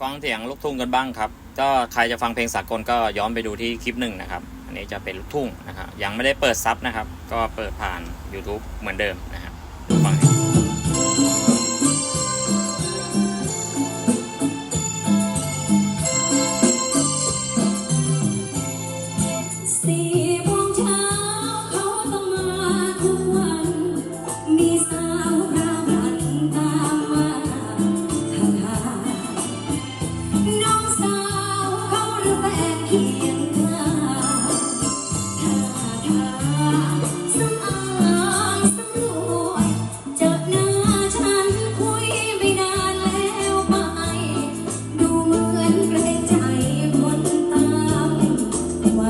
ฟังเสียงลูกทุ่งกันบ้างครับ ก็ใครจะฟังเพลงสากลก็ย้อนไปดูที่คลิปหนึ่งนะครับ อันนี้จะเป็นลูกทุ่งนะครับ ยังไม่ได้เปิดซับนะครับ ก็เปิดผ่าน YouTube เหมือนเดิมนะครับฟัง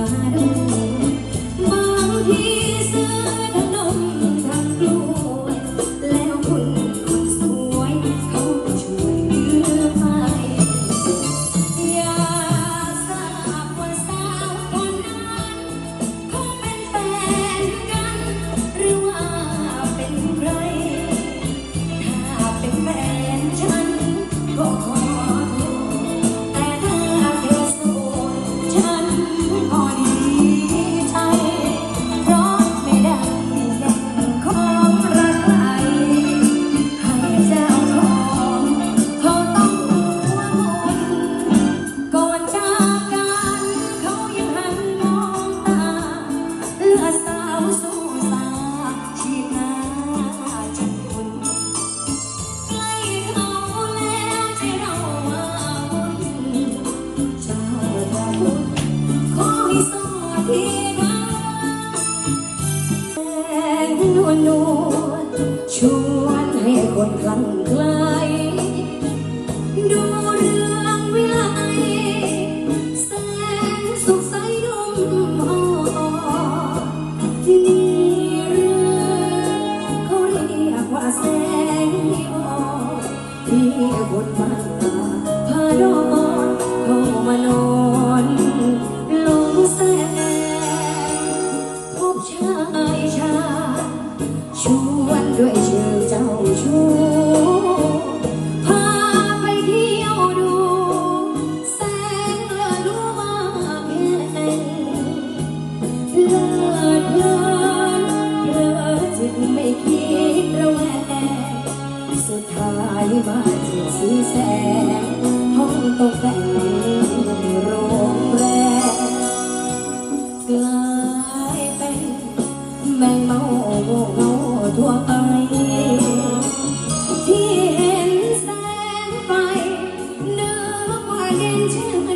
มา นวลชวนให้คนคลั่งไคล้ดูเรื่องวิไลแสงสุขใสนุ่มอ่อนนี่เรื่องเขาเรียกว่าแสงนีอนที่คนบ้าน ลิศเพลินเพลิดจึงไม่คิดระแวงสุดท้ายมาถึงสีแสงห้องตกแต่งโรงแรมกลายเป็นแมงเมาโง่เงาทั่วไปที่เห็นแสงไฟเนื้อว่าเด่นชื่น